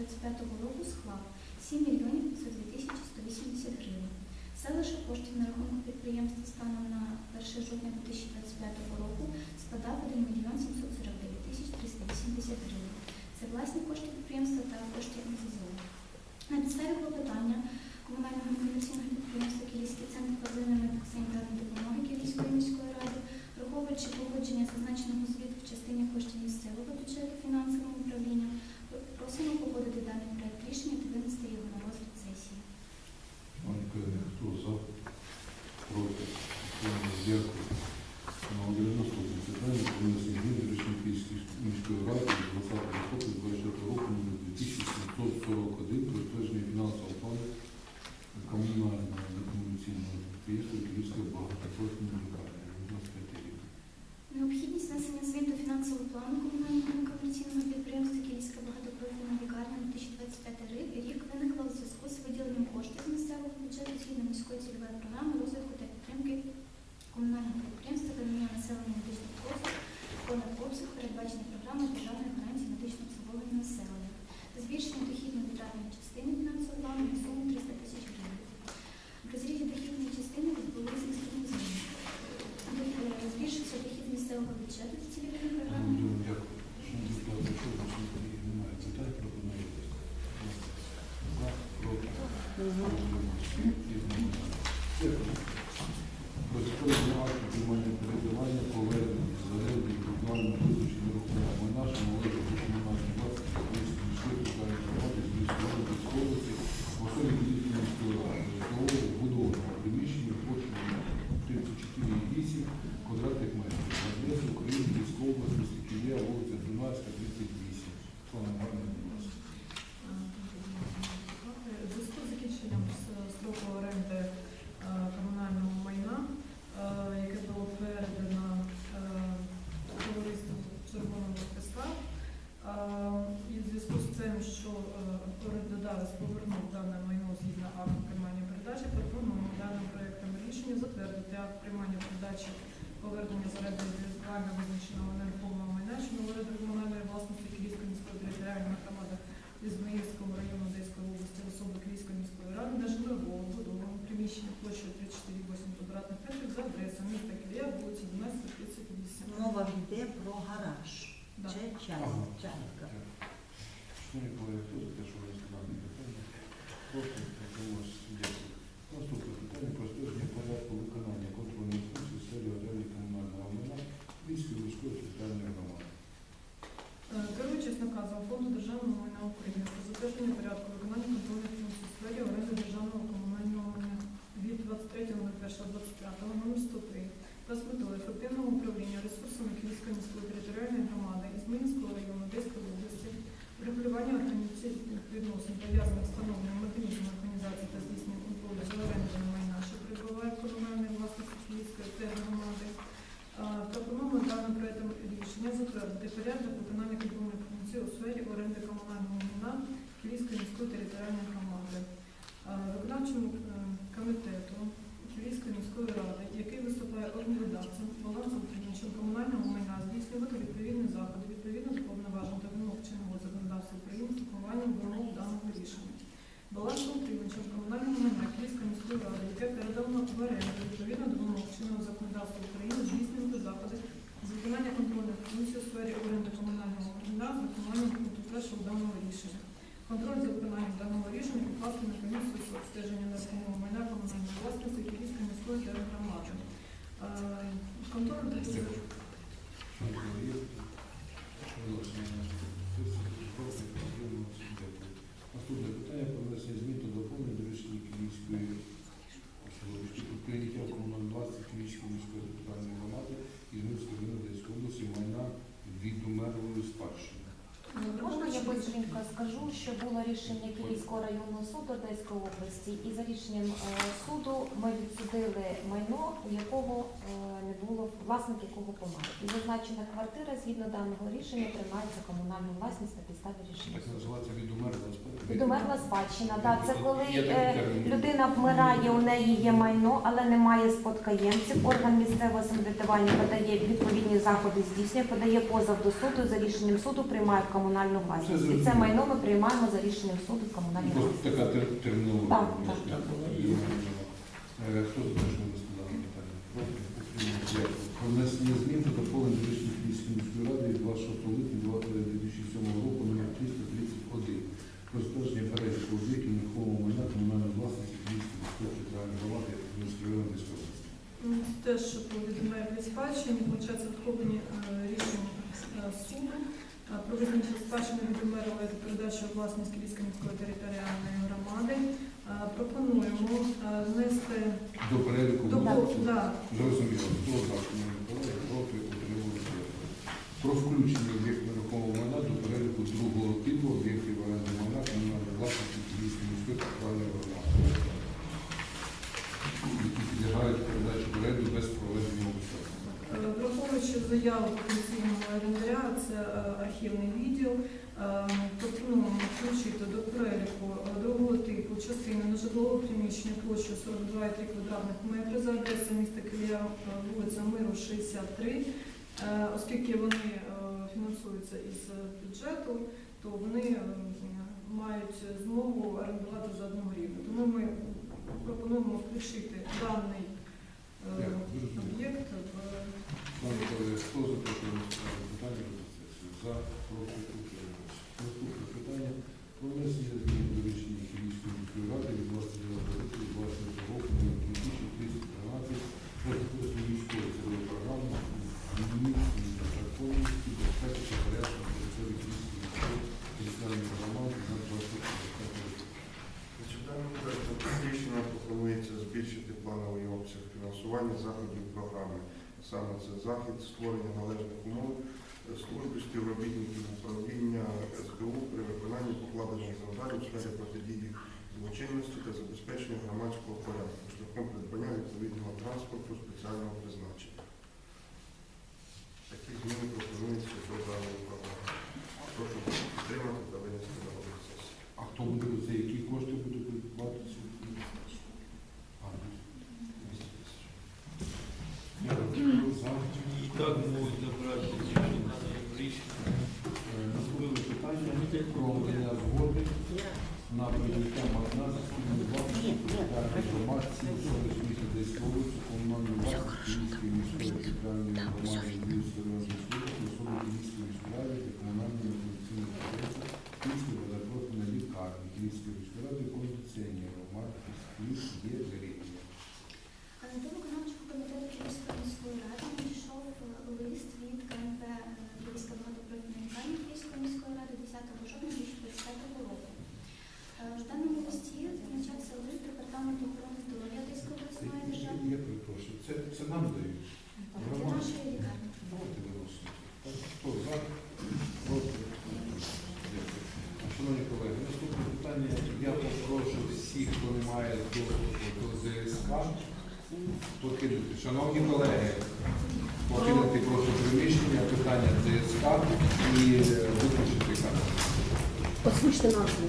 2025 року склав 7 мільйонів 502 тисячі 180 гривень. Селище коштів на рахунку підприємства станом на 1 жовтня 2025 року складав 1 мільйон 749 тисяч 380 гривень. Це власні кошти підприємства та кошти НФЗО. На підставі клопотання комунального некомерційного підприємства Київський центр первинної медико-санітарної допомоги Київської міської ради, враховуючи погодження зазначеного звіту в частині коштів місцевого бюджету фінансового управління, просимо погодити даний проект рішення та винести його на розгляд сесії. Пане Кирило, хто за? Проти? Утримались? Дякую. На 90 питання про внесення змін до рішення Київської міської ради від 20 листопада 24 року номер 2741 про затвердження фінансового плану комунального некомерційного підприємства Київська багатопрофільна лікарня. 95 рік. Необхідність внесення змін до фінансового плану комунального некомерційного підприємства Київська багатопрофільна лікарня на 2025 рік рік виникла у зв'язку з виділенням коштів з місцевого бюджету згідно міської цільової програми розвитку та підтримки комунального підприємства та надання населення медичних послуг понад обсяг передбачений програмою державної гарантії медичного обслуговування населення та збільшення дохідно-витратної частини фінансового плану на суму 300 тисяч гривень. В розрізі дохідної частини відбулись наступні зміни. Е, Збільшився дохід місцевого бюджету з цільової програми. Дуже дякую. Шановні депутати, що ви ще немає питань, пропонуєте? За, проти? Дякую. Протокольний акт приймання передавання повернення загиблих програмного визначення рухомого майна, що належить до комунальної власності Київської міської територіальної громади з міської Львівської області, в особі Київської міської ради, житлового будованого приміщення площею 34,8 квадратних метрів. на України, Київської області, місто Києва, вулиця Дунайська, 38. Слава Марина, будь ласка. У зв'язку з закінченням с- строку оренди е, комунального майна, е, яке було передано е, товариству Червоного Христа, е, і в зв'язку з цим, що е, орендодавець повернув дане майно згідно акту приймання передачі, пропонуємо даним проектом рішення затвердити акт приймання передачі повернення з оренди індивідуально визначеного нерухомого майна, що належить до комунальної власності Київської міської територіальної громади Ізмаїльського району Одеської області особи Київської міської ради на житлового будового приміщення площею 34,8 квадратних метрів за адресою міста Києва, вулиці 12, 38. Мова йде про гараж. Да. Це Ага. част- частка. Шановні колеги, хто за те, що ви сказали питання? Проти? Утримались? Дякую. Наступне питання про стеження порядку виконання контрольних функцій в сфері оренди комунального майна Київської міської територіальної громади. Е, Керуючись наказом Фонду державного майна України про затвердження порядку виконання контрольних функцій у сфері оренди державного комунального майна від 23.01.25 номер 103 та з метою ефективного управління ресурсами Київської міської територіальної громади Ізмаїльського району Одеської області, організаційних відносин пов'язаних з встановленням механізму організації та здійснення контролю за орендою майна, що перебуває в комунальній власності Київської тергромади, Пропонуємо даним проектом рішення затвердити порядок виконання контрольних функцій у сфері оренди комунального майна Київської міської територіальної громади. Виконавчому е, комітету Київської міської ради, який виступає орендодавцем, балансоутримувачем комунального майна, здійснювати відповідні заходи відповідно до повноважень та вимог чинного законодавства України з урахуванням вимог даного рішення. Балансоутримувачем комунального майна Київської міської ради, яке передано в оренду відповідно до вимог чинного законодавства України, здійснювати заходи з виконання контрольних функцій у сфері оренди комунального майна з виконанням пункту першого даного рішення. Контроль за виконанням даного рішення покласти на комісію з обстеження нерухомого майна комунальної власності Київської міської тергромади. Контроль. Наступне внесення змін та доповнень до рішення Київської прийняття комунальну власність Київської міської територіальної громади і району Одеської області майна від умерлої спадщини. Я скажу, що було рішення Київського районного суду Одеської області, і за рішенням е, суду ми відсудили майно, у якого е, не було власник, якого помер. І зазначена квартира згідно даного рішення тримається комунальну власність на підставі рішення Так називається від умерлої спадщини. Відумерла спадщина. Да, це коли е, людина вмирає, у неї є майно, але немає спадкоємців. Орган місцевого самоврядування подає відповідні заходи, здійснює, подає позов до суду. За рішенням суду приймає в комунальну власність. І це майно ми приймаємо за рішенням суду комунальної Просто власності. така тер- термінологія. Так, просто. так. Е, Хто за те, що сказали питання? Проти? Утримались? Дякую. Про внесення змін та доповнень до рішення Київської міської ради від 26 липня 2007 року номер 331 про затвердження переліку об'єктів нерухомого майна комунальної власності Київської міської територіальної громади Київської районної області. М, Теж повідомляє при спадщині, вхоплені е, рішення е, суду е, про визначення спадщини від умерлої та передачу у власність Київської міської територіальної громади. Е, Пропонуємо е, внести До переліку да, Зрозуміло. Хто за, колеги, проти, утримались? Про включення об'єктів нерухомого майна до переліку другого типу об'єктів оренди майна комунальної власності Київської міської територіальної громади. Які підлягають передачі в оренду без проведення аукціону. Е, Враховуючи заяву потенційного орендаря, це архівний відділ, е, пропонуємо включити до переліку е, другого частини нежитлового приміщення площею 42,3 квадратних метри за адресою міста Києва, е, вулиця Миру, 63. Е, Оскільки вони е, фінансуються із бюджету, то вони мають змогу орендувати за одну гривню. Тому ми пропонуємо включити даний об'єкт в за проти. Наступне питання про внесення змін до рішення Київської міської ради від 29 липня 2020 року номер 2313 про затвердження міської цільової програми зміцнення законності, безпеки та порядку на території Київської міської територіальної громади на 25 років. Значить, Даним проектом рішення пропонується збільшити плановий обсяг фінансування заходів програми. Саме це захід створення належних умов е, служби співробітників управління СБУ при виконанні покладених завдань у сфері протидії злочинності та забезпечення громадського порядку шляхом придбання відповідного транспорту спеціального призначення. Такі зміни пропонуються до даної програми. Прошу підтримати та винести на розгляд сесії. А хто буде за які кошти буде платити? А, 200 тисяч. Дякую. За. І так можуть забрати рішення. Е, Наступне питання про надання згоди на прийняття майна за спільною власністю територіальної громадці селищ міста Одеської області, комунальної власності Київської міської територіальної громади Київської районної служби, особи Київської міської ради та комунальної інформаційної підприємства Київської водопрофільної лікарні Київської міської ради кондиціонеру марки «Плюс є вирішення». До виконавчого комітету Київської міської ради надійшов е, лист від КНП е, Київська водопрофільна лікарня Київської міської ради 10 жовтня 2025 року. Е, В даному листі зазначався лист департаменту охорони здоров'я Одеської обласної державної Я перепрошую, це, це нам дають. для Громаді. нашої лікарні. Давайте виносимо. Так, Хто за? Проти? Дякую. Шановні колеги, наступне питання. Я попрошу всіх, хто не має доступу до ЗСК, покинути. Шановні колеги, покинути прошу приміщення, питання ЗСК і е, виключити камеру. Озвучте назву.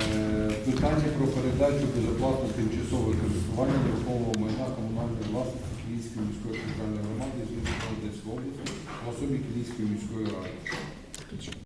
Е, Питання про передачу безоплатно тимчасове користування нерухомого майна комунальної власності Київської міської територіальної громади з Одеської області в особі Київської міської ради.